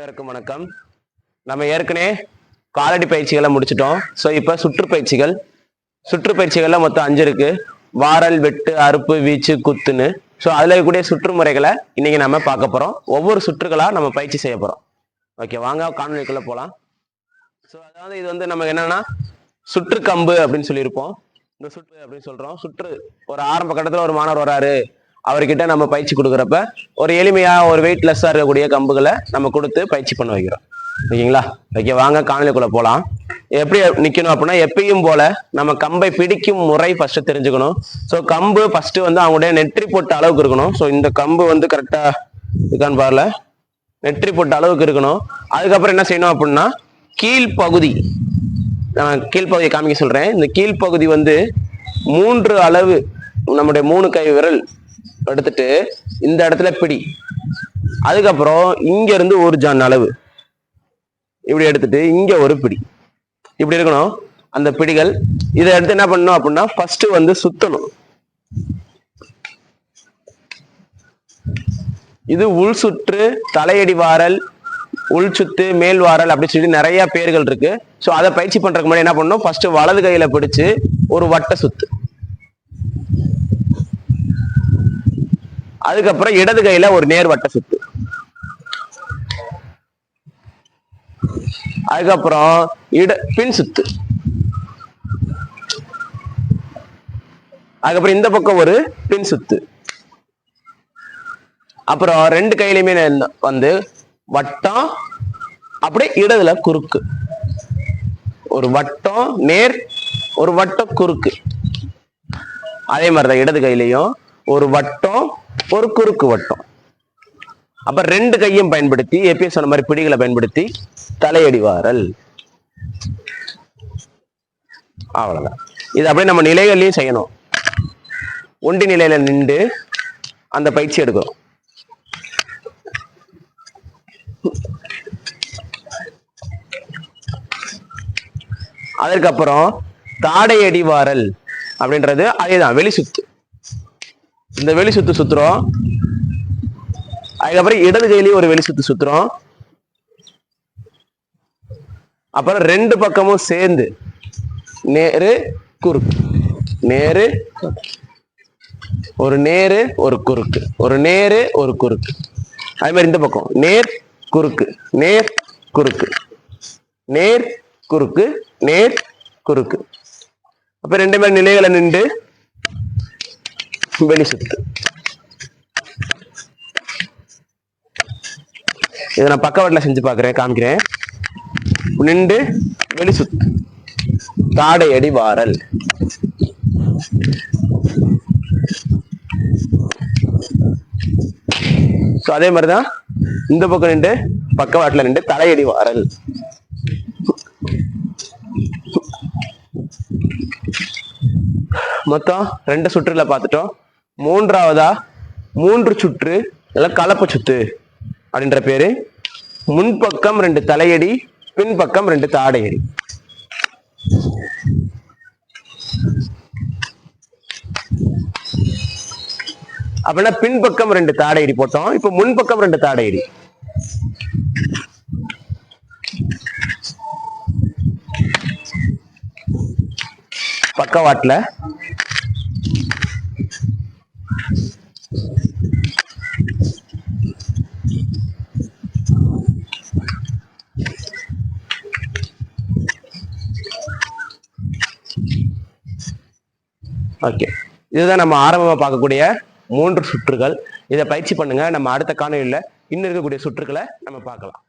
அனைவருக்கும் வணக்கம். நம்ம ஏற்கனவே காலடி பயிற்சிகளை முடிச்சிட்டோம். ஸோ இப்போ சுற்றுப்பயிற்சிகள். சுற்றுப்பயிற்சிகளில் மொத்தம் அஞ்சு இருக்கு. வாரல் வெட்டு அறுப்பு வீச்சு குத்துன்னு. ஸோ அதில் இருக்கக்கூடிய சுற்றுமுறைகளை இன்னைக்கு நம்ம பார்க்க போகிறோம் ஒவ்வொரு சுற்றுகளாக நம்ம பயிற்சி செய்ய போகிறோம் ஓகே வாங்க காணொலிக்குள்ளே போகலாம் ஸோ அதாவது இது வந்து நமக்கு என்னன்னா சுற்று கம்பு அப்படின்னு சொல்லியிருப்போம். இந்த சுற்று அப்படின்னு சொல்கிறோம் சுற்று ஒரு ஆரம்ப கட்டத்தில் ஒரு மாணவர் வராரு அவர்கிட்ட நம்ம பயிற்சி கொடுக்குறப்ப ஒரு எளிமையாக ஒரு வெயிட்லெஸ்ஸாக இருக்கக்கூடிய கம்புகளை நம்ம கொடுத்து பயிற்சி பண்ண வைக்கிறோம். ஓகேங்களா? ஓகே வாங்க காணொலிக்குள்ளே போகலாம் எப்படி நிற்கணும் அப்படின்னா எப்பயும் போல நம்ம கம்பை பிடிக்கும் முறை ஃபர்ஸ்ட் தெரிஞ்சுக்கணும். ஸோ கம்பு ஃபர்ஸ்ட் வந்து அவங்களுடைய நெற்றி போட்ட அளவுக்கு இருக்கணும். ஸோ இந்த கம்பு வந்து கரெக்டாக இருக்கான்னு பாருல. நெற்றி போட்ட அளவுக்கு இருக்கணும். அதுக்கப்புறம் என்ன செய்யணும் அப்படின்னா கீழ்ப்பகுதி நான் கீழ்ப்பகுதியை காமிக்க சொல்கிறேன் இந்த கீழ்ப்பகுதி வந்து மூன்று அளவு நம்முடைய மூணு கை விரல் எடுத்துட்டு இந்த இடத்துல பிடி. அதுக்கப்புறம் இங்க இருந்து ஒரு ஜான் அளவு. இப்படி எடுத்துட்டு இங்க ஒரு பிடி. இப்படி இருக்கணும். அந்த பிடிகள் இதை எடுத்து என்ன பண்ணணும் அப்படின்னா ஃபர்ஸ்ட் வந்து சுத்தணும். இது உள் சுற்று தலையடி வாரல் உள் சுத்து மேல் வாரல் அப்படின்னு சொல்லி நிறைய பேர்கள் இருக்கு. ஸோ அதை பயிற்சி பண்றதுக்கு முன்னாடி என்ன பண்ணணும்? ஃபர்ஸ்ட் வலது கையில பிடிச்சு ஒரு வட்ட சுத்து. அதுக்கப்புறம் இடது கையில ஒரு நேர்வட்ட சுத்து. அதுக்கப்புறம் இட பின் சுத்து. அதுக்கப்புறம் இந்த பக்கம் ஒரு பின் சுத்து. அப்புறம் ரெண்டு கையிலுமே வந்து வட்டம் அப்படியே இடதுல குறுக்கு. ஒரு வட்டம் நேர் ஒரு வட்டம் குறுக்கு. அதே மாதிரிதான் இடது கையிலையும் ஒரு வட்டம் ஒரு குறுக்கு வட்டம். அப்ப ரெண்டு கையும் பயன்படுத்தி எப்பயும் சொன்ன மாதிரி பிடிகளை பயன்படுத்தி தலையடிவாரல். அவ்வளவுதான். இது அப்படியே நம்ம நிலைகள்லயும் செய்யணும். ஒண்டி நிலையில நின்று அந்த பயிற்சி எடுக்கிறோம் அதற்கப்புறம் தாடையடி வாரல் அப்படின்றது அதேதான் வெளி சுத்து. இந்த வெளி சுத்து சுத்துறோம். அதுக்கப்புறம் இடது கையிலயும் ஒரு வெளி சுத்து சுத்துறோம். அப்புறம் ரெண்டு பக்கமும் சேர்ந்து நேரு குறுக்கு. நேரு ஒரு நேரு ஒரு குறுக்கு. ஒரு நேரு ஒரு குறுக்கு. அதே மாதிரி இந்த பக்கம். நேர் குறுக்கு. நேர் குறுக்கு. நேர் குறுக்கு. நேர் குறுக்கு. அப்ப ரெண்டு பேர் நிலைகளை நின்று வெளி சுத்து. இதை நான் பக்கவாட்டில் செஞ்சு பார்க்குறேன் காமிக்கிறேன். நின்று வெளி சுத்து. தாடையடி வாரல். ஸோ அதே மாதிரி தான் இந்த பக்கம் நின்று பக்கவாட்டில் நின்று தலையடி வாரல். மொத்தம் ரெண்டு சுற்றுல பார்த்துட்டோம். மூன்றாவதா? மூன்று சுற்று நல்ல கலப்பு சுத்து அப்படின்ற பேரு. முன்பக்கம் ரெண்டு தலையடி பின்பக்கம் ரெண்டு தாடையடி. அப்படின்னா பின்பக்கம் ரெண்டு தாடையடி போட்டோம். இப்போ முன்பக்கம் ரெண்டு தாடையடி. பக்கவாட்டுல. ஓகே இதுதான் நம்ம ஆரம்பமாக பார்க்கக்கூடிய மூன்று சுற்றுகள். இதை பயிற்சி பண்ணுங்க. நம்ம அடுத்த காணொலியில் இன்னும் இருக்கக்கூடிய சுற்றுகளை நம்ம பார்க்கலாம்.